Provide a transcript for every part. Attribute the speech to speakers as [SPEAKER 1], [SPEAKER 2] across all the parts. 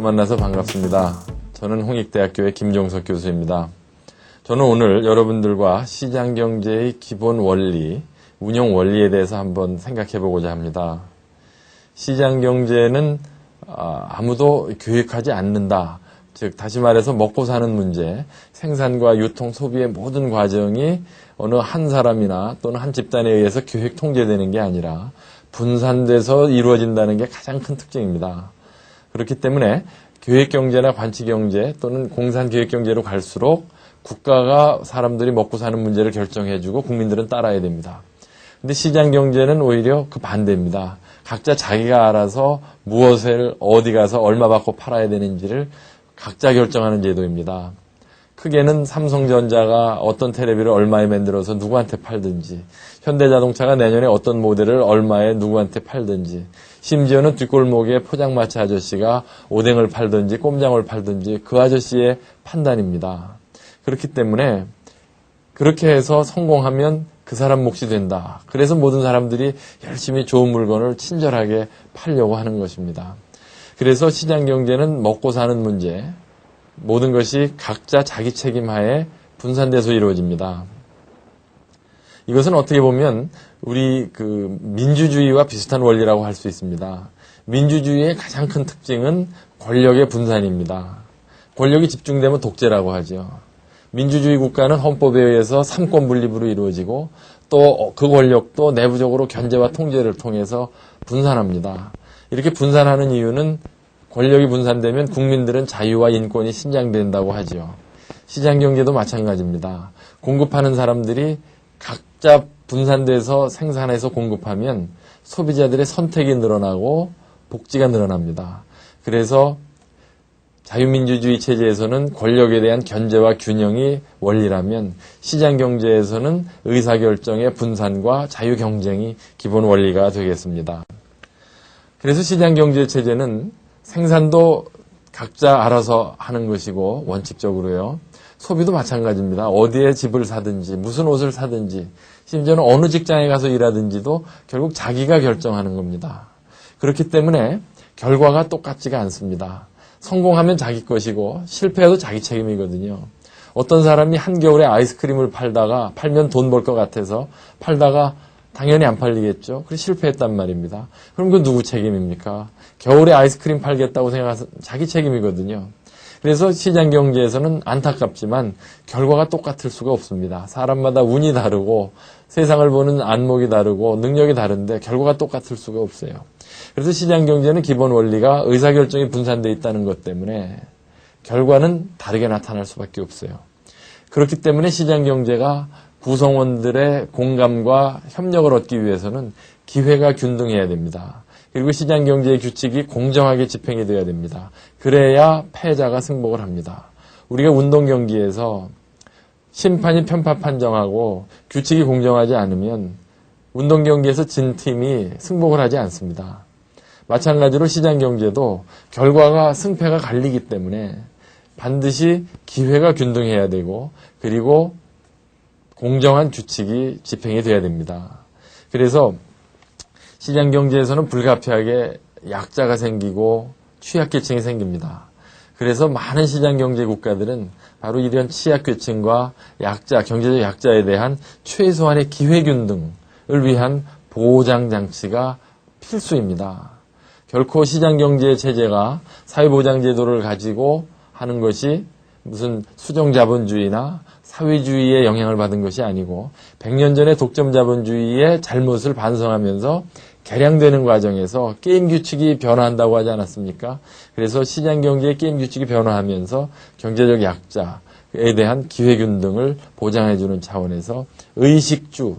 [SPEAKER 1] 만나서 반갑습니다. 저는 홍익대학교의 김종석 교수입니다. 저는 오늘 여러분들과 시장 경제의 기본 원리, 운영 원리에 대해서 한번 생각해 보고자 합니다. 시장 경제는 아, 아무도 교육하지 않는다. 즉, 다시 말해서 먹고 사는 문제, 생산과 유통, 소비의 모든 과정이 어느 한 사람이나 또는 한 집단에 의해서 교육 통제되는 게 아니라 분산돼서 이루어진다는 게 가장 큰 특징입니다. 그렇기 때문에 교육경제나 관치경제 또는 공산교육경제로 갈수록 국가가 사람들이 먹고 사는 문제를 결정해주고 국민들은 따라야 됩니다. 근데 시장 경제는 오히려 그 반대입니다. 각자 자기가 알아서 무엇을 어디 가서 얼마 받고 팔아야 되는지를 각자 결정하는 제도입니다. 크게는 삼성전자가 어떤 테레비를 얼마에 만들어서 누구한테 팔든지, 현대자동차가 내년에 어떤 모델을 얼마에 누구한테 팔든지, 심지어는 뒷골목에 포장마차 아저씨가 오뎅을 팔든지 꼼장을 팔든지 그 아저씨의 판단입니다. 그렇기 때문에 그렇게 해서 성공하면 그 사람 몫이 된다. 그래서 모든 사람들이 열심히 좋은 물건을 친절하게 팔려고 하는 것입니다. 그래서 시장 경제는 먹고 사는 문제, 모든 것이 각자 자기 책임하에 분산돼서 이루어집니다. 이것은 어떻게 보면 우리 그 민주주의와 비슷한 원리라고 할 수 있습니다. 민주주의의 가장 큰 특징은 권력의 분산입니다. 권력이 집중되면 독재라고 하죠. 민주주의 국가는 헌법에 의해서 삼권 분립으로 이루어지고 또 그 권력도 내부적으로 견제와 통제를 통해서 분산합니다. 이렇게 분산하는 이유는 권력이 분산되면 국민들은 자유와 인권이 신장된다고 하지요. 시장 경제도 마찬가지입니다. 공급하는 사람들이 각자 분산돼서 생산해서 공급하면 소비자들의 선택이 늘어나고 복지가 늘어납니다. 그래서 자유민주주의 체제에서는 권력에 대한 견제와 균형이 원리라면 시장 경제에서는 의사결정의 분산과 자유 경쟁이 기본 원리가 되겠습니다. 그래서 시장 경제 체제는 생산도 각자 알아서 하는 것이고 원칙적으로요. 소비도 마찬가지입니다. 어디에 집을 사든지 무슨 옷을 사든지 심지어는 어느 직장에 가서 일하든지도 결국 자기가 결정하는 겁니다. 그렇기 때문에 결과가 똑같지가 않습니다. 성공하면 자기 것이고 실패해도 자기 책임이거든요. 어떤 사람이 한겨울에 아이스크림을 팔다가 팔면 돈 벌 것 같아서 팔다가 당연히 안 팔리겠죠. 그래서 실패했단 말입니다. 그럼 그 누구 책임입니까? 겨울에 아이스크림 팔겠다고 생각해서 자기 책임이거든요. 그래서 시장 경제에서는 안타깝지만 결과가 똑같을 수가 없습니다. 사람마다 운이 다르고 세상을 보는 안목이 다르고 능력이 다른데 결과가 똑같을 수가 없어요. 그래서 시장 경제는 기본 원리가 의사결정이 분산되어 있다는 것 때문에 결과는 다르게 나타날 수밖에 없어요. 그렇기 때문에 시장 경제가 구성원들의 공감과 협력을 얻기 위해서는 기회가 균등해야 됩니다. 그리고 시장 경제의 규칙이 공정하게 집행이 되어야 됩니다. 그래야 패자가 승복을 합니다. 우리가 운동 경기에서 심판이 편파 판정하고 규칙이 공정하지 않으면 운동 경기에서 진 팀이 승복을 하지 않습니다. 마찬가지로 시장 경제도 결과가 승패가 갈리기 때문에 반드시 기회가 균등해야 되고 그리고 공정한 규칙이 집행이 돼야 됩니다. 그래서 시장 경제에서는 불가피하게 약자가 생기고 취약계층이 생깁니다. 그래서 많은 시장 경제 국가들은 바로 이런 취약계층과 약자, 경제적 약자에 대한 최소한의 기회균 등을 위한 보장 장치가 필수입니다. 결코 시장 경제 체제가 사회보장 제도를 가지고 하는 것이 무슨 수정 자본주의나 사회주의의 영향을 받은 것이 아니고 100년 전의 독점 자본주의의 잘못을 반성하면서 개량되는 과정에서 게임 규칙이 변화한다고 하지 않았습니까? 그래서 시장 경제의 게임 규칙이 변화하면서 경제적 약자에 대한 기회균 등을 보장해주는 차원에서 의식주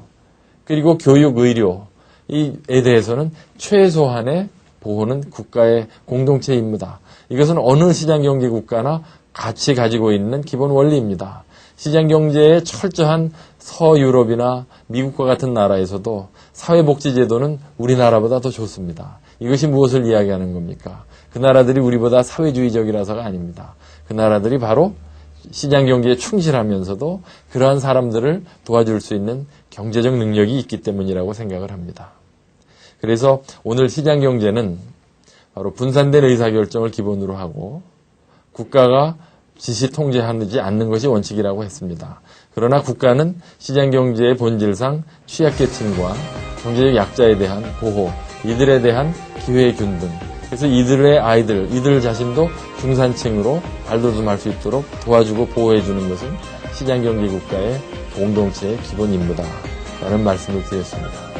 [SPEAKER 1] 그리고 교육 의료에 대해서는 최소한의 보호는 국가의 공동체 임무다. 이것은 어느 시장 경제 국가나 같이 가지고 있는 기본 원리입니다. 시장 경제의 철저한 서유럽이나 미국과 같은 나라에서도 사회복지제도는 우리나라보다 더 좋습니다. 이것이 무엇을 이야기하는 겁니까? 그 나라들이 우리보다 사회주의적이라서가 아닙니다. 그 나라들이 바로 시장 경제에 충실하면서도 그러한 사람들을 도와줄 수 있는 경제적 능력이 있기 때문이라고 생각을 합니다. 그래서 오늘 시장 경제는 바로 분산된 의사결정을 기본으로 하고 국가가 지시 통제하지 않는 것이 원칙이라고 했습니다. 그러나 국가는 시장 경제의 본질상 취약계층과 경제적 약자에 대한 보호, 이들에 대한 기회 균등, 그래서 이들의 아이들, 이들 자신도 중산층으로 발돋움할 수 있도록 도와주고 보호해주는 것은 시장 경제 국가의 공동체의 기본 임무다. 라는 말씀을 드렸습니다.